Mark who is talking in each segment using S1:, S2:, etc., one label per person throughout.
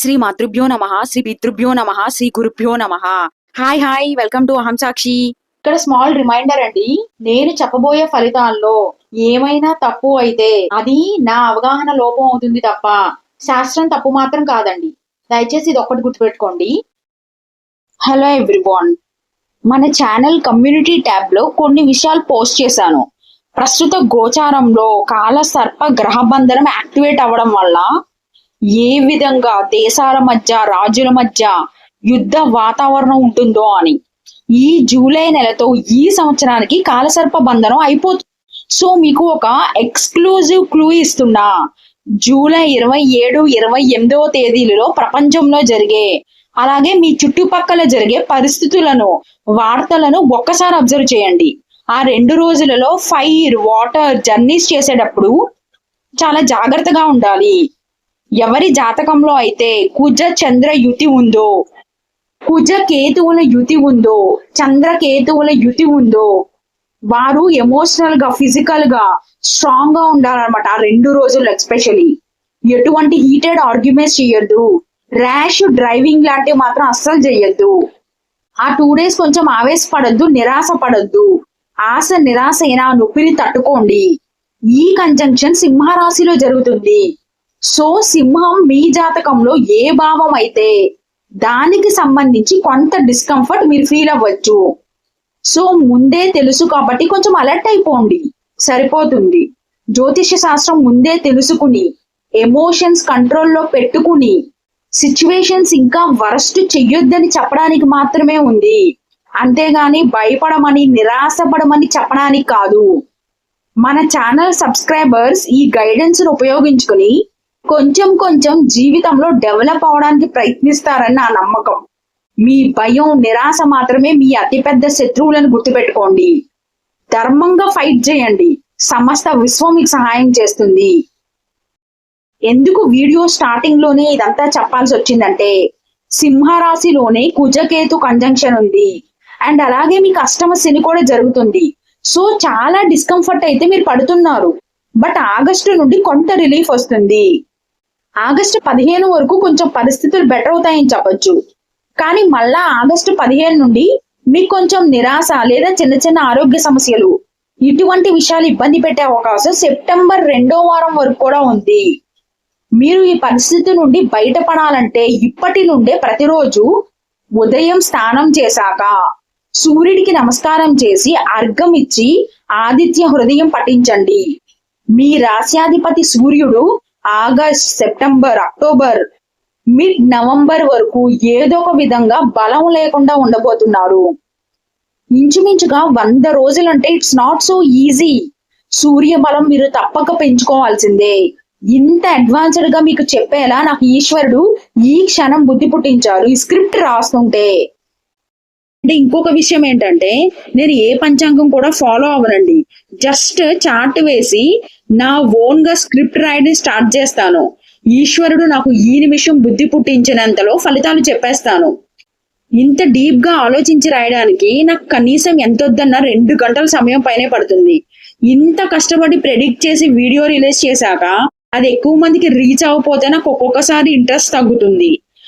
S1: శ్రీ మాతృభ్యో నమ శ్రీ పితృభ్యో నమ శ్రీ గురుభ్యో నమ. హాయ్ హాయ్ వెల్కమ్ టు అహం సాక్షి
S2: ఇక్కడ స్మాల్ రిమైండర్ అండి నేను చెప్పబోయే ఫలితాల్లో ఏమైనా తప్పు అయితే అది నా అవగాహన లోపం అవుతుంది తప్ప శాస్త్రం తప్పు మాత్రం కాదండి. దయచేసి ఇది ఒక్కటి గుర్తుపెట్టుకోండి. హలో ఎవ్రీవాన్ మన ఛానల్ కమ్యూనిటీ ట్యాబ్లో కొన్ని విషయాలు పోస్ట్ చేశాను. ప్రస్తుత గోచారంలో కాల సర్ప గ్రహ బంధనం యాక్టివేట్ అవ్వడం వల్ల ఏ విధంగా దేశాల మధ్య రాజుల మధ్య యుద్ధ వాతావరణం ఉంటుందో అని. ఈ జూలై నెలతో ఈ సంవత్సరానికి కాలసర్ప బంధనం అయిపోతుంది సో మీకు ఒక ఎక్స్క్లూజివ్ క్లూ ఇస్తున్నా. జూలై ఇరవై ఏడు ఇరవై ఎనిమిదవ తేదీలలో ప్రపంచంలో జరిగే అలాగే మీ చుట్టుపక్కల జరిగే పరిస్థితులను వార్తలను ఒక్కసారి అబ్జర్వ్ చేయండి. ఆ రెండు రోజులలో ఫైర్ వాటర్ జర్నీస్ చేసేటప్పుడు చాలా జాగ్రత్తగా ఉండాలి. ఎవరి జాతకంలో అయితే కుజ చంద్ర యుతి ఉందో కుజ కేతువుల యుతి ఉందో చంద్ర కేతువుల యుతి ఉందో వారు ఎమోషనల్గా ఫిజికల్గా స్ట్రాంగ్గా ఉండాలన్నమాట ఆ రెండు రోజులు ఎస్పెషలీ ఎటువంటి హీటెడ్ ఆర్గ్యుమెంట్స్ చేయొద్దు. ర్యాష్ డ్రైవింగ్ లాంటివి మాత్రం అస్సలు చేయొద్దు. ఆ టూ డేస్ కొంచెం ఆవేశపడద్దు నిరాశ పడద్దు. ఆశ నిరాశ అయినా నొప్పిని తట్టుకోండి. ఈ కంజంక్షన్ సింహరాశిలో జరుగుతుంది. సో సింహం మీ జాతకంలో ఏ భావం అయితే దానికి సంబంధించి కొంత డిస్కంఫర్ట్ మీరు ఫీల్ అవ్వచ్చు. సో ముందే తెలుసు కాబట్టి కొంచెం అలర్ట్ అయిపోండి. సరిపోతుంది. జ్యోతిష శాస్త్రం ముందే తెలుసుకుని ఎమోషన్స్ కంట్రోల్లో పెట్టుకుని సిచ్యువేషన్స్ ఇంకా వరస్ట్ చెయ్యొద్దని చెప్పడానికి మాత్రమే ఉంది. అంతేగాని భయపడమని నిరాశపడమని చెప్పడానికి కాదు. మన ఛానల్ సబ్స్క్రైబర్స్ ఈ గైడెన్స్ను ఉపయోగించుకుని కొంచెం కొంచెం జీవితంలో డెవలప్ అవడానికి ప్రయత్నిస్తారని నా నమ్మకం. మీ భయం నిరాశ మాత్రమే మీ అతిపెద్ద శత్రువులను గుర్తుపెట్టుకోండి. ధర్మంగా ఫైట్ చేయండి. సమస్త విశ్వం మీకు సహాయం చేస్తుంది. ఎందుకు వీడియో స్టార్టింగ్లోనే ఇదంతా చెప్పాల్సి వచ్చిందంటే సింహరాశిలోనే కుజకేతు కంజంక్షన్ ఉంది. అండ్ అలాగే మీకు అష్టమ శని కూడా జరుగుతుంది. సో చాలా డిస్కంఫర్ట్ అయితే మీరు పడుతున్నారు. బట్ ఆగస్టు నుండి కొంత రిలీఫ్ వస్తుంది. ఆగస్టు పదిహేను వరకు కొంచెం పరిస్థితులు బెటర్ అవుతాయని చెప్పొచ్చు. కానీ మళ్ళా ఆగస్టు పదిహేను నుండి మీకు కొంచెం నిరాశ లేదా చిన్న చిన్న ఆరోగ్య సమస్యలు ఇటువంటి విషయాలు ఇబ్బంది పెట్టే అవకాశం సెప్టెంబర్ రెండో వారం వరకు కూడా ఉంది. మీరు ఈ పరిస్థితి నుండి బయటపడాలంటే ఇప్పటి నుండే ప్రతిరోజు ఉదయం స్నానం చేశాక సూర్యుడికి నమస్కారం చేసి అర్ఘం ఇచ్చి ఆదిత్య హృదయం పఠించండి. మీ రాశ్యాధిపతి సూర్యుడు August September October mid November వరకు ఏదో ఒక విధంగా బలం లేకుండా ఉండబోతున్నారు. ఇంచుమించుగా వంద రోజులంటే ఇట్స్ నాట్ సో ఈజీ సూర్య బలం మీరు తప్పక పెంచుకోవాల్సిందే. ఇంత అడ్వాన్స్డ్గా మీకు చెప్పేలా నాకు ఈశ్వరుడు ఈ క్షణం బుద్ధి పుట్టించారు. ఈ స్క్రిప్ట్ రాస్తుంటే. అంటే ఇంకొక విషయం ఏంటంటే నేను ఏ పంచాంగం కూడా ఫాలో అవ్వనండి. జస్ట్ చార్ట్ వేసి నా ఓన్గా స్క్రిప్ట్ రాయడం స్టార్ట్ చేస్తాను. ఈశ్వరుడు నాకు ఈ నిమిషం బుద్ధి పుట్టించినంతలో ఫలితాలు చెప్పేస్తాను. ఇంత డీప్గా ఆలోచించి రాయడానికి నాకు కనీసం ఎంత వద్దన్నా రెండు గంటల సమయం పైనే పడుతుంది. ఇంత కష్టపడి ప్రెడిక్ట్ చేసి వీడియో రిలీజ్ చేశాక అది ఎక్కువ మందికి రీచ్ అవ్వకపోతే నాకు ఒక్కొక్కసారి ఇంట్రెస్ట్ తగ్గుతుంది.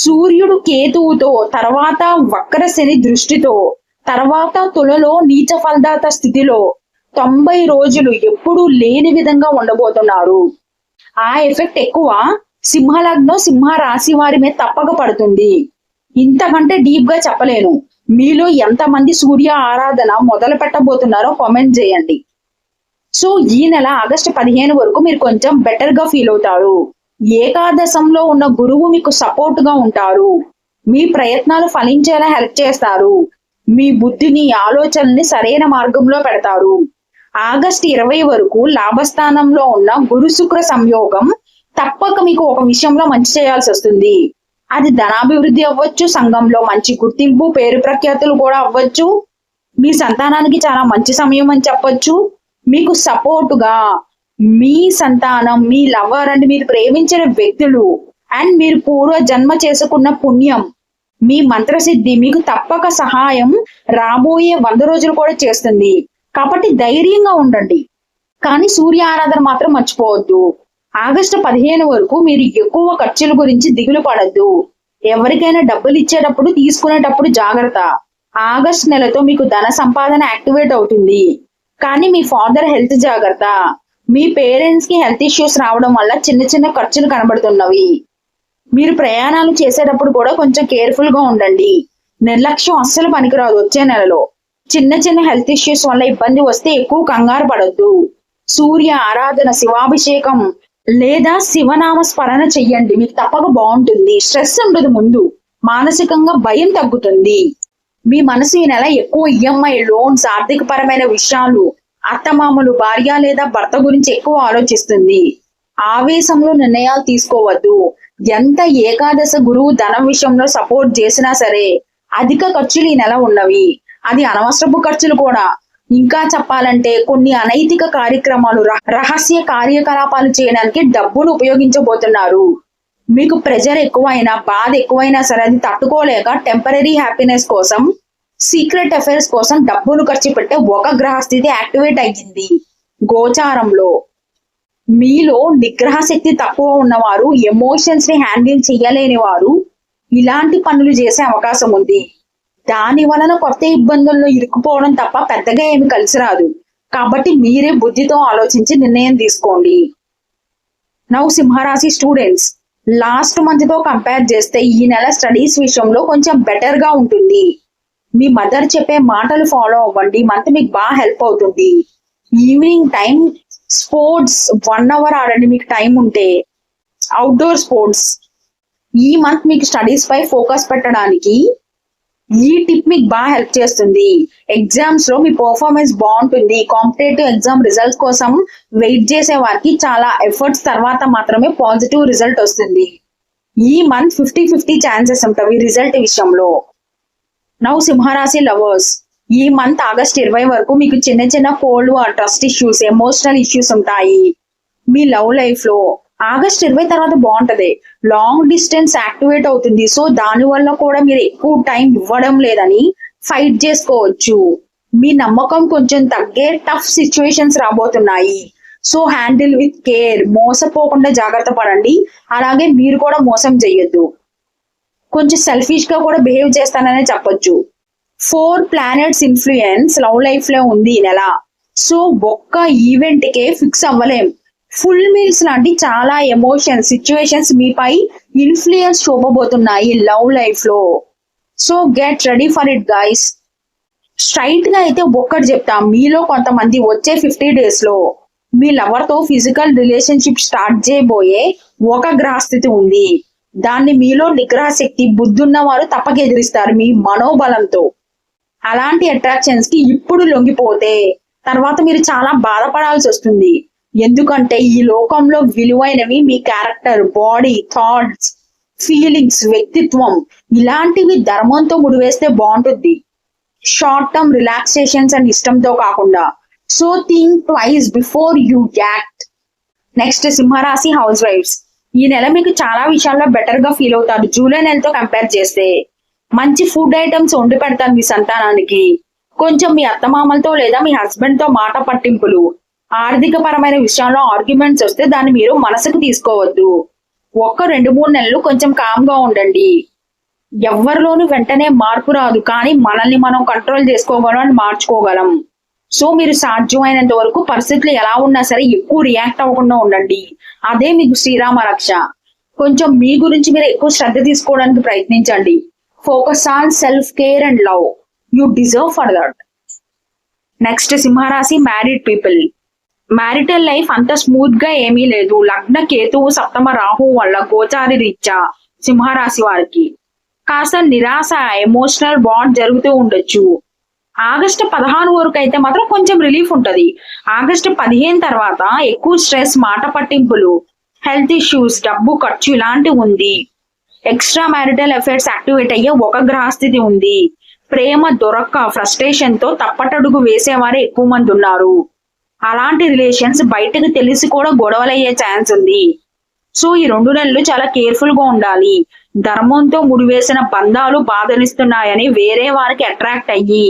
S2: సూర్యుడు కేతువుతో తర్వాత వక్ర శని దృష్టితో తర్వాత తులలో నీచ ఫలదాత స్థితిలో తొంభై రోజులు ఎప్పుడూ లేని విధంగా ఉండబోతున్నారు. ఆ ఎఫెక్ట్ ఎక్కువ సింహలగ్నం సింహ రాశి వారి మీద తప్పక పడుతుంది. ఇంతకంటే డీప్గా చెప్పలేను. మీలో ఎంతమంది సూర్య ఆరాధన మొదలు పెట్టబోతున్నారో కామెంట్ చేయండి. సో ఈ నెల ఆగస్టు పదిహేను వరకు మీరు కొంచెం బెటర్గా ఫీల్ అవుతారు. ఏకాదశంలో ఉన్న గురువు మీకు సపోర్ట్గా ఉంటారు. మీ ప్రయత్నాలు ఫలించేలా హెల్ప్ చేస్తారు. మీ బుద్ధిని ఆలోచనని సరైన మార్గంలో పెడతారు. ఆగస్ట్ ఇరవై వరకు లాభస్థానంలో ఉన్న గురు శుక్ర సంయోగం తప్పక మీకు ఒక విషయంలో మంచి చేయాల్సి వస్తుంది.
S1: అది ధనాభివృద్ధి అవ్వచ్చు సంఘంలో మంచి గుర్తింపు పేరు ప్రఖ్యాతులు కూడా అవ్వచ్చు. మీ సంతానానికి చాలా మంచి సమయం అని చెప్పొచ్చు. మీకు సపోర్టుగా మీ సంతానం మీ లవర్ అండ్ మీరు ప్రేమించిన వ్యక్తులు అండ్ మీరు పూర్వ జన్మ చేసుకున్న పుణ్యం మీ మంత్రసిద్ధి మీకు తప్పక సహాయం రాబోయే వంద రోజులు కూడా చేస్తుంది. కాబట్టి ధైర్యంగా ఉండండి. కానీ సూర్య ఆరాధన మాత్రం మర్చిపోవద్దు. ఆగస్టు పదిహేను వరకు మీరు ఎక్కువ ఖర్చుల గురించి దిగులు పడద్దు. ఎవరికైనా డబ్బులు ఇచ్చేటప్పుడు తీసుకునేటప్పుడు జాగ్రత్త. ఆగస్ట్ నెలతో మీకు ధన సంపాదన యాక్టివేట్ అవుతుంది. కానీ మీ ఫాదర్ హెల్త్ జాగ్రత్త. మీ పేరెంట్స్కి హెల్త్ ఇష్యూస్ రావడం వల్ల చిన్న చిన్న ఖర్చులు కనబడుతున్నవి. మీరు ప్రయాణాలు చేసేటప్పుడు కూడా కొంచెం కేర్ఫుల్గా ఉండండి. నిర్లక్ష్యం అస్సలు పనికిరాదు వచ్చే నెలలో. చిన్న చిన్న హెల్త్ ఇష్యూస్ వల్ల ఇబ్బంది వస్తే ఎక్కువ కంగారు పడద్దు. సూర్య ఆరాధన శివాభిషేకం లేదా శివనామ స్మరణ చెయ్యండి. మీకు తప్పక బాగుంటుంది. స్ట్రెస్ ఉండదు ముందు. మానసికంగా భయం తగ్గుతుంది. మీ మనసు ఈ నెల ఎక్కువ ఈఎంఐ లోన్స్ ఆర్థిక పరమైన విషయాలు అత్తమామలు భార్య లేదా భర్త గురించి ఎక్కువ ఆలోచిస్తుంది. ఆవేశంలో నిర్ణయాలు తీసుకోవద్దు. ఎంత ఏకాదశ గురువు ధనం విషయంలో సపోర్ట్ చేసినా సరే అధిక ఖర్చులు ఈ నెల ఉన్నవి. అది అనవసరపు ఖర్చులు కూడా. ఇంకా చెప్పాలంటే కొన్ని అనైతిక కార్యక్రమాలు రహ- రహస్య కార్యకలాపాలు చేయడానికి డబ్బును ఉపయోగించబోతున్నారు. మీకు ప్రెజర్ ఎక్కువైనా బాధ ఎక్కువైనా సరే అది తట్టుకోలేక టెంపరీ హ్యాపీనెస్ కోసం సీక్రెట్ అఫైర్స్ కోసం డబ్బులు ఖర్చు పెట్టే ఒక గ్రహస్థితి యాక్టివేట్ అయ్యింది. గోచారంలో మీలో నిగ్రహ శక్తి తక్కువ ఉన్నవారు ఎమోషన్స్ని హ్యాండిల్ చేయలేని వారు ఇలాంటి పనులు చేసే అవకాశం ఉంది. దాని వలన కొత్త ఇబ్బందుల్లో ఇరుక్కుపోవడం తప్ప పెద్దగా ఏమి కలిసి రాదు. కాబట్టి మీరే బుద్ధితో ఆలోచించి నిర్ణయం తీసుకోండి. నౌ సింహరాశి స్టూడెంట్స్ లాస్ట్ మంత్తో కంపేర్ చేస్తే ఈ నెల స్టడీస్ విషయంలో కొంచెం బెటర్గా ఉంటుంది. మీ మదర్ చెప్పే మాటలు ఫాలో అవ్వండి. మంత్ మీకు బాగా హెల్ప్ అవుతుంది. Evening time sports one hour ఆడండి. మీకు టైం ఉంటే అవుట్డోర్ స్పోర్ట్స్ ఈ మంత్ మీకు స్టడీస్ పై ఫోకస్ పెట్టడానికి ఈ టిప్ మీకు బాగా హెల్ప్ చేస్తుంది. ఎగ్జామ్స్లో మీ పర్ఫార్మెన్స్ బాగుంటుంది. కాంపిటేటివ్ ఎగ్జామ్ రిజల్ట్స్ కోసం వెయిట్ చేసే వారికి చాలా ఎఫర్ట్స్ తర్వాత మాత్రమే పాజిటివ్ రిజల్ట్ వస్తుంది. ఈ మంత్ ఫిఫ్టీ ఫిఫ్టీ ఛాన్సెస్ ఉంటాయి రిజల్ట్ విషయంలో. నౌ సింహరాశి లవర్స్ ఈ మంత్ ఆగస్ట్ ఇరవై వరకు మీకు చిన్న చిన్న cold trust issues emotional issues ఉంటాయి. మీ లవ్ లైఫ్లో ఆగస్ట్ ఇరవై తర్వాత బాగుంటది. లాంగ్ డిస్టెన్స్ యాక్టివేట్ అవుతుంది. సో దాని వల్ల కూడా మీరు ఎక్కువ టైం ఇవ్వడం లేదని ఫైట్ చేసుకోవచ్చు. మీ నమ్మకం కొంచెం తగ్గే టఫ్ సిచ్యువేషన్స్ రాబోతున్నాయి. సో హ్యాండిల్ విత్ కేర్ మోసపోకుండా జాగ్రత్త పడండి. అలాగే మీరు కూడా మోసం చెయ్యొద్దు కొంచెం సెల్ఫిష్గా కూడా బిహేవ్ చేస్తాననే చెప్పొచ్చు. ఫోర్ ప్లానెట్స్ ఇన్ఫ్లుయెన్స్ లవ్ లైఫ్లో ఉంది ఈ నెల. సో ఒక్క ఈవెంట్ కే ఫిక్స్ అవ్వలేం. ఫుల్ మీల్స్ లాంటి చాలా ఎమోషన్స్ సిచ్యువేషన్స్ మీపై ఇన్ఫ్లుయెన్స్ చూపబోతున్నాయి లవ్ లైఫ్లో. So get ready for it guys స్ట్రైట్గా అయితే ఒక్కటి చెప్తా. మీలో కొంతమంది వచ్చే ఫిఫ్టీ డేస్లో మీ లవర్తో ఫిజికల్ రిలేషన్షిప్ స్టార్ట్ చేయబోయే ఒక గ్రహస్థితి ఉంది. దాన్ని మీలో నిగ్రహ శక్తి బుద్ధున్న వారు తప్పక ఎదిరిస్తారు మీ మనోబలంతో. అలాంటి అట్రాక్షన్స్కి ఇప్పుడు లొంగిపోతే తర్వాత మీరు చాలా బాధపడాల్సి వస్తుంది. ఎందుకంటే ఈ లోకంలో విలువైనవి మీ క్యారెక్టర్ బాడీ థాట్స్ ఫీలింగ్స్ వ్యక్తిత్వం ఇలాంటివి ధర్మంతో ముడివేస్తే బాగుంటుంది. షార్ట్ టర్మ్ రిలాక్సేషన్స్ అండ్ ఇష్టంతో కాకుండా so think twice before you act next సింహరాశి హౌస్ వైఫ్స్ ఈ నెల మీకు చాలా విషయాల్లో బెటర్గా ఫీల్ అవుతారు. జూలై నెలతో కంపేర్ చేస్తే మంచి ఫుడ్ ఐటమ్స్ వండి పెడతాను మీ సంతానానికి. కొంచెం మీ అత్తమామలతో లేదా మీ హస్బెండ్తో మాట పట్టింపులు ఆర్థిక పరమైన విషయాల్లో ఆర్గ్యుమెంట్స్ వస్తే దాన్ని మీరు మనసుకు తీసుకోవద్దు. ఒక్క రెండు మూడు నెలలు కొంచెం కామ్గా ఉండండి. ఎవరిలోనూ వెంటనే మార్పు రాదు కానీ మనల్ని మనం కంట్రోల్ చేసుకోగలం అని మార్చుకోగలం. సో మీరు సాధ్యమైనంత వరకు పరిస్థితులు ఎలా ఉన్నా సరే ఎక్కువ రియాక్ట్ అవ్వకుండా ఉండండి. అదే మీకు శ్రీరామ రక్ష. కొంచెం మీ గురించి మీరు ఎక్కువ శ్రద్ధ తీసుకోవడానికి ప్రయత్నించండి. Focus on self care and love you deserve for that next సింహరాశి మ్యారీడ్ పీపుల్ మ్యారిటల్ లైఫ్ అంత స్మూత్గా ఏమీ లేదు. లగ్న కేతువు సప్తమ రాహు వల్ల గోచారి రీత్యా సింహరాశి వారికి. కాస్త నిరాశ ఎమోషనల్ బాండ్ జరుగుతూ ఉండొచ్చు. ఆగస్టు పదహారు వరకు అయితే మాత్రం కొంచెం రిలీఫ్ ఉంటది. ఆగస్టు పదిహేను తర్వాత ఎక్కువ స్ట్రెస్ మాట పట్టింపులు హెల్త్ ఇష్యూస్ డబ్బు ఖర్చు ఇలాంటివి ఉంది. ఎక్స్ట్రా మ్యారిటల్ ఎఫైర్స్ యాక్టివేట్ అయ్యే ఒక గ్రహస్థితి ఉంది. ప్రేమ దొరక్క ఫ్రస్ట్రేషన్తో తప్పటడుగు వేసేవారే ఎక్కువ మంది ఉన్నారు. అలాంటి రిలేషన్స్ బయటకు తెలిసి కూడా గొడవలయ్యే ఛాన్స్ ఉంది. సో ఈ రెండు నెలలు చాలా కేర్ఫుల్గా ఉండాలి. ధర్మంతో ముడివేసిన బంధాలు బాధనిస్తున్నాయని వేరే వారికి అట్రాక్ట్ అయ్యి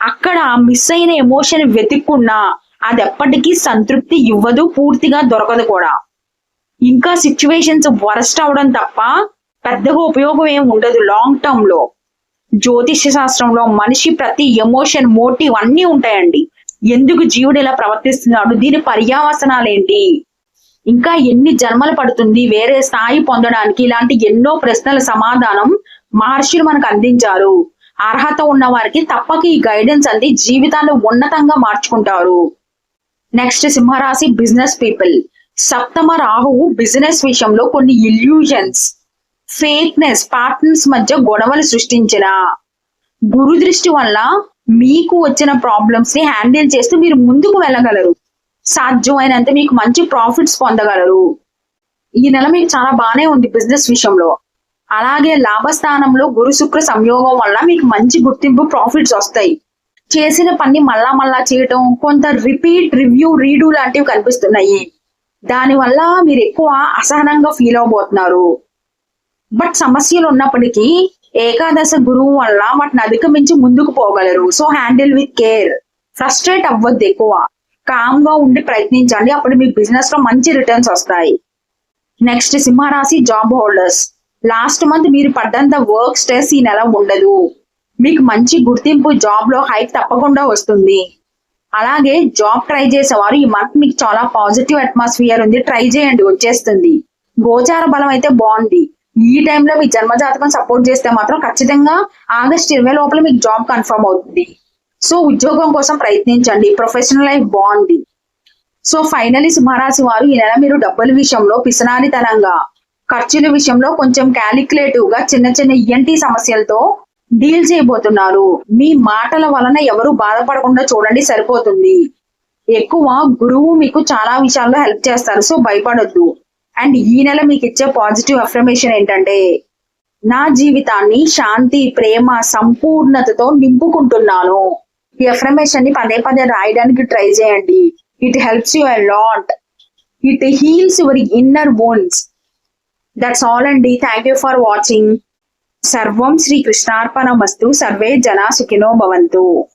S1: అక్కడ మిస్ అయిన ఎమోషన్ వెతుక్కున్నా అది ఎప్పటికీ సంతృప్తి ఇవ్వదు పూర్తిగా దొరకదు కూడా. ఇంకా సిచ్యువేషన్స్ వరస్ట్ అవడం తప్ప పెద్దగా ఉపయోగం ఏం ఉండదు లాంగ్ టర్మ్లో. జ్యోతిష్య శాస్త్రంలో మనిషి ప్రతి ఎమోషన్ మోటివ్ అన్ని ఉంటాయండి. ఎందుకు జీవుడు ఇలా ప్రవర్తిస్తున్నాడు? దీని పర్యావసనాలు ఏంటి? ఇంకా ఎన్ని జన్మలు పడుతుంది? వేరే స్థాయి పొందడానికి ఇలాంటి ఎన్నో ప్రశ్నల సమాధానం మహర్షులు మనకు అందించారు. అర్హత ఉన్న వారికి తప్పక ఈ గైడెన్స్ అంది జీవితాన్ని ఉన్నతంగా మార్చుకుంటారు. నెక్స్ట్ సింహరాశి బిజినెస్ పీపుల్ సప్తమ రాహువు బిజినెస్ విషయంలో కొన్ని ఇల్యూజన్స్ ఫేక్నెస్ పార్ట్నర్స్ మధ్య గొడవలు సృష్టించిన. గురు దృష్టి వల్ల మీకు వచ్చిన ప్రాబ్లమ్స్ని హ్యాండిల్ చేస్తూ మీరు ముందుకు వెళ్ళగలరు. సాధ్యమైనంత మీకు మంచి ప్రాఫిట్స్ పొందగలరు. ఈ నెల మీకు చాలా బాగానే ఉంది బిజినెస్ విషయంలో. అలాగే లాభస్థానంలో గురు శుక్ర సంయోగం వల్ల మీకు మంచి గుర్తింపు ప్రాఫిట్స్ వస్తాయి. చేసిన పని మళ్ళా మళ్ళా చేయటం కొంత రిపీట్ రివ్యూ రీడూ లాంటివి కనిపిస్తున్నాయి. దానివల్ల మీరు ఎక్కువ అసహనంగా ఫీల్ అవబోతున్నారు. బట్ సమస్యలు ఉన్నప్పటికీ ఏకాదశ గురువు వల్ల వాటిని అధిగమించి ముందుకు పోగలరు. So handle with care frustrate అవ్వద్దు ఎక్కువ. కామ్గా ఉండి ప్రయత్నించండి. అప్పుడు మీ బిజినెస్లో మంచి రిటర్న్స్ వస్తాయి. నెక్స్ట్ సింహరాశి జాబ్ హోల్డర్స్ లాస్ట్ మంత్ మీరు పడ్డంత వర్క్ స్ట్రెస్ ఈ నెల ఉండదు. మీకు మంచి గుర్తింపు జాబ్లో హైక్ తప్పకుండా వస్తుంది. అలాగే జాబ్ ట్రై చేసేవారు ఈ మంత్ మీకు చాలా పాజిటివ్ అట్మాస్ఫియర్ ఉంది ట్రై చేయండి వచ్చేస్తుంది. గోచార బలం అయితే బాగుంది. ఈ టైంలో మీ జన్మజాతకం సపోర్ట్ చేస్తే మాత్రం ఖచ్చితంగా ఆగస్ట్ ఇరవై లోపల మీకు జాబ్ కన్ఫర్మ్ అవుతుంది. సో ఉద్యోగం కోసం ప్రయత్నించండి ప్రొఫెషనల్ లైఫ్ బాగుంది. సో ఫైనలీ సింహరాశి వారు ఈ నెల మీరు డబ్బుల విషయంలో పిసనారితనంగా ఖర్చుల విషయంలో కొంచెం క్యాలిక్యులేటివ్గా చిన్న చిన్న ఈఎన్టీ సమస్యలతో డీల్ చేయబోతున్నారు. మీ మాటల వలన ఎవరు బాధపడకుండా చూడండి సరిపోతుంది. ఎక్కువ గురువు మీకు చాలా విషయాల్లో హెల్ప్ చేస్తారు సో భయపడొద్దు. అండ్ ఈ నెల మీకు ఇచ్చే పాజిటివ్ అఫర్మేషన్ ఏంటంటే నా జీవితాన్ని శాంతి ప్రేమ సంపూర్ణతతో నింపుకుంటున్నాను. ఈ అఫర్మేషన్ని పదే పదే రాయడానికి ట్రై చేయండి. It helps you a lot it heals your inner bones that's all అండి. థ్యాంక్ యూ ఫర్ వాచింగ్ సర్వం శ్రీ కృష్ణార్పణమస్తు. సర్వే జనా సుఖినో భవంతు.